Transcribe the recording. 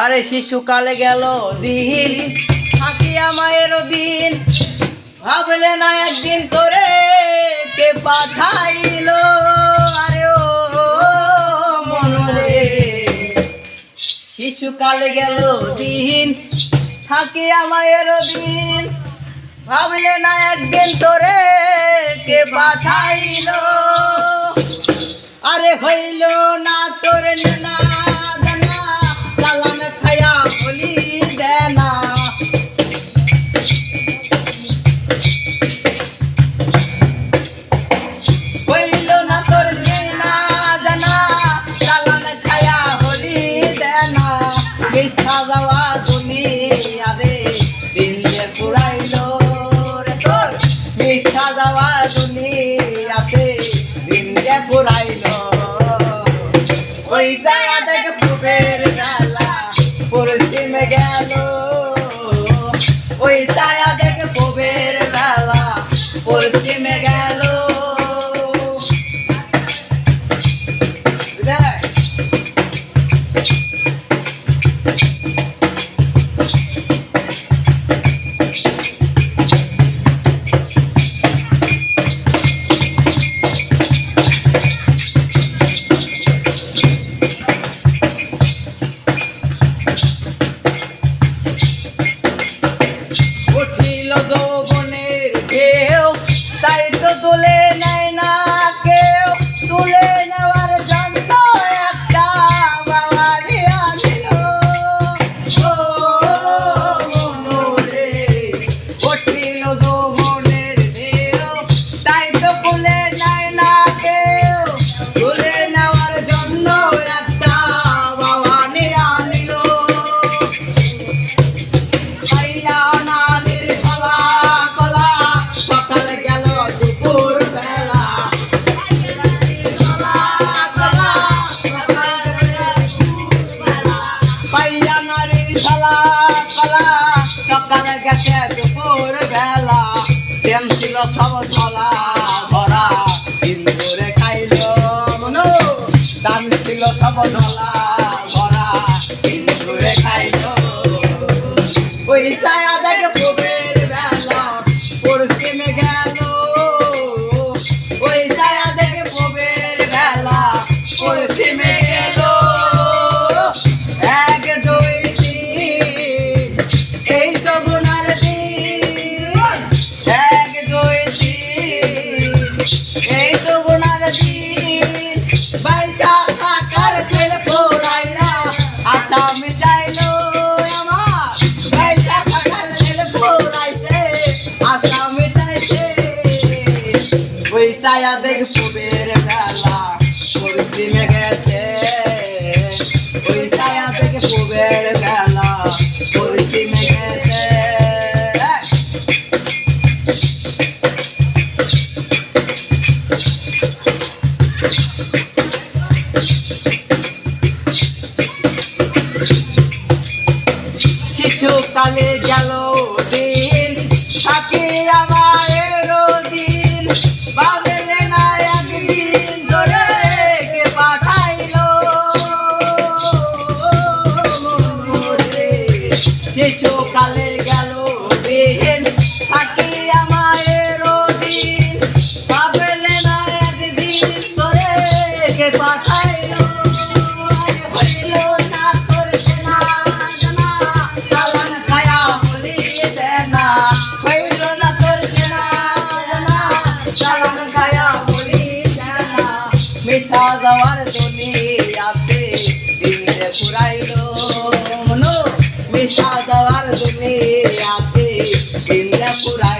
আরে শিশুকালে গেল দিন থাকিয়া মায়ের দিন। ভাবলে না একদিন করে কে পাঠাইলো। আরে ও মনরে। শিশুকালে গেল দিন থাকিয়া মায়ের দিন। ভাবলে না একদিন তোরে কে পাঠাইলো। আরে হইল না Cada los ছিল সব ঢলা ভরা ইন্দুরে ওই ছায়া দেখ পুবের বেলা পশ্চিমে গেছে ওই ছায়া থেকে পুবের বেলা পশ্চিমে গেছে কিছু কালে গেল দিন থাকে আমার দিন বাবেলে না একদিন ধরে কে পাঠাইলো। হইল না করছে না জানা। চালান খায়া বলি দেনা হইল না করছে না জানা। চালান খায়া বলি দেনা মিঠা যাওয়ার দুনিয়াতে দিন যে পুরাইলো মনো মিঠা